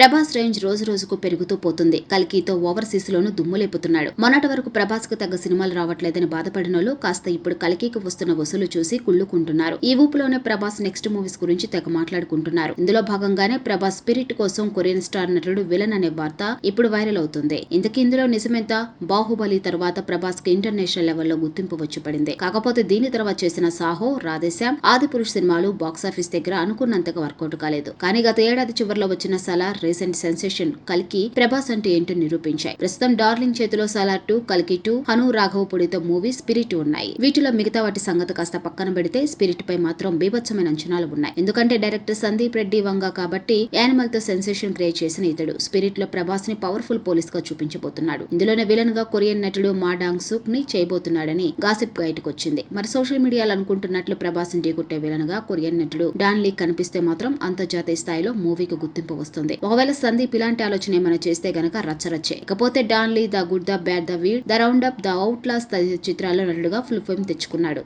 Prabhas range రోజు రోజుకు పెరుగుతూ పోతుంది. కల్కితో ఓవర్సీస్ లోను దుమ్ములేపుతున్నాడు. మొన్నటి వరకు ప్రభాస్కు తగ్గ సినిమాలు రావట్లేదని బాధపడిన వాళ్ళు కాస్త ఇప్పుడు కల్కీకి వస్తున్న వసూలు చూసి కుళ్ళుకుంటున్నారు. ఈ ఊపులోనే ప్రభాస్ నెక్స్ట్ మూవీస్ గురించి తెగ మాట్లాడుకుంటున్నారు. ఇందులో భాగంగానే ప్రభాస్ స్పిరిట్ కోసం కొరియన్ స్టార్ నటుడు విలన్ అనే వార్త ఇప్పుడు వైరల్ అవుతుంది. ఇంతకీ ఇందులో నిజమెంత? బాహుబలి తర్వాత ప్రభాస్కి ఇంటర్నేషనల్ లెవెల్లో గుర్తింపు వచ్చి పడింది. కాకపోతే దీని తర్వాత చేసిన సాహో రాధేశ్యామ్ ఆదిపురుష్ సినిమాలు బాక్సాఫీస్ దగ్గర అనుకున్నంతగా వర్కౌట్ కాలేదు. కానీ గత ఏడాది చివరిలో వచ్చిన సలార్ రీసెంట్ సెన్సేషన్ కల్కి ప్రభాస్ అంటే ఏంటో నిరూపించాయి. ప్రస్తుతం డార్లింగ్ చేతిలో సలార్ టూ కల్కి టూ హను రాఘవ పొడితో మూవీ స్పిరిట్ ఉన్నాయి. వీటిలో మిగతా వాటి సంగతి కాస్త పక్కన పెడితే స్పిరిట్ పై మాత్రం బీభత్సమైన అంచనాలు ఉన్నాయి. ఎందుకంటే డైరెక్టర్ సందీప్ రెడ్డి వంగ కాబట్టి యానిమల్తో సెన్సేషన్ క్రియేట్ చేసిన ఇతడు. స్పిరిట్లో ప్రభాస్ని పవర్ఫుల్ పోలీస్గా చూపించబోతున్నాడు. ఇందులోనే విలన్గా కొరియన్ నటుడు మా డాంగ్ సూక్ని చేయబోతున్నాడని గాసిప్ బయటకు వచ్చింది. మరి సోషల్ మీడియాలో అనుకుంటున్నట్లు ప్రభాస్ని ఢీకొట్టే విలన్గా కొరియన్ నటుడు డాన్ లీ కనిపిస్తే మాత్రం అంతర్జాతీయ స్థాయిలో మూవీకి గుర్తింపు వస్తుంది. ఒకవేళ సందీప్ ఇలాంటి ఆలోచన ఏమైనా చేస్తే గనక రచ్చరచ్చే. ఇకపోతే Don Lee the good the bad the weird the roundup the outlaws చిత్రాల్లో నటుడుగా ఫుల్ ఫేమ్ తెచ్చుకున్నాడు.